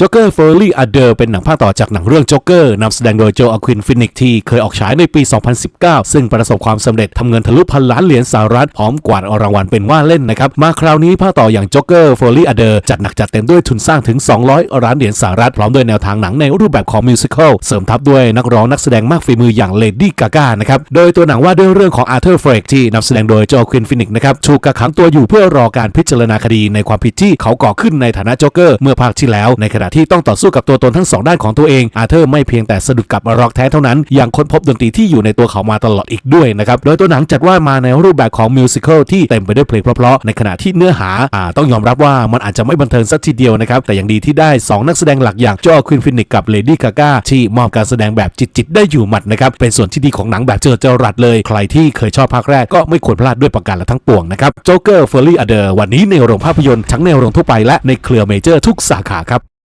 Joker f u r r y Other เดอร์เป็นหนังภาคต่อจากหนังเรื่อง Joker นำแสดงโดยโจอาควินฟินิกที่เคยออกฉายในปี 2019 ซึ่งประสบความสำเร็จทำเงินทะลุพันล้านเหรียญสหรัฐพร้อมกวาดรางวัลเป็นว่าเล่นนะครับ มาคราวนี้ภาคต่ออย่าง Joker f u r r y Other จัดหนักจัดเต็มด้วยทุนสร้างถึง 200 ล้านเหรียญสหรัฐ พร้อมด้วยแนวทางหนังในรูปแบบของมิวสิควลเสริมทัพด้วยนักร้องนักแสดงมากฝีมืออย่างเลดี้กาก้านะครับโดยตัวหนังว่าด้วยเรื่องของอาร์เธอร์เฟรกที่นำแสดงโดยโจอาควินฟินิกนะครับถูกกักขังตัวอยู่เพื่อรอการพิจารณาคดีในความผิดที่เขาก่อขึ้นในฐานะโจ๊กเกอร์เมื่อภาคที่แล้วในขณะที่ต้องต่อสู้กับตัวตนทั้งสองด้านของตัวเองอาเธอร์ไม่เพียงแต่สะดุดกับร็อกแท้เท่านั้นยังค้นพบดนตรีที่อยู่ในตัวเขามาตลอดอีกด้วยนะครับโดยตัวหนังจัดว่ามาในรูปแบบของมิวสิควลที่เต็มไปด้วยเพลงเพราะๆในขณะที่เนื้อหาอ่าต้องยอมรับว่ามันอาจจะไม่บันเทิงสักทีเดียวนะครับแต่อย่างดีที่ได้สองนักแสดงหลักอย่างโจควินฟินิกกับเลดี้กาก้าที่มอบการแสดงแบบจิตๆได้อยู่หมัดนะครับเป็นส่วนที่ดีของหนังแบบเจอเจรัดเลยใครที่เคยชอบภาคแรกก็ไม่ควรพลาดด้วยประการละทั้งปวงนะครับโจ๊กเกอร์เฟอร์รี่อเดอร์วันนี้ในโรงภาพยนตร์ทั้งในโรงทั่วไปและในเครือเมเจอร์ทุกสาขาครับ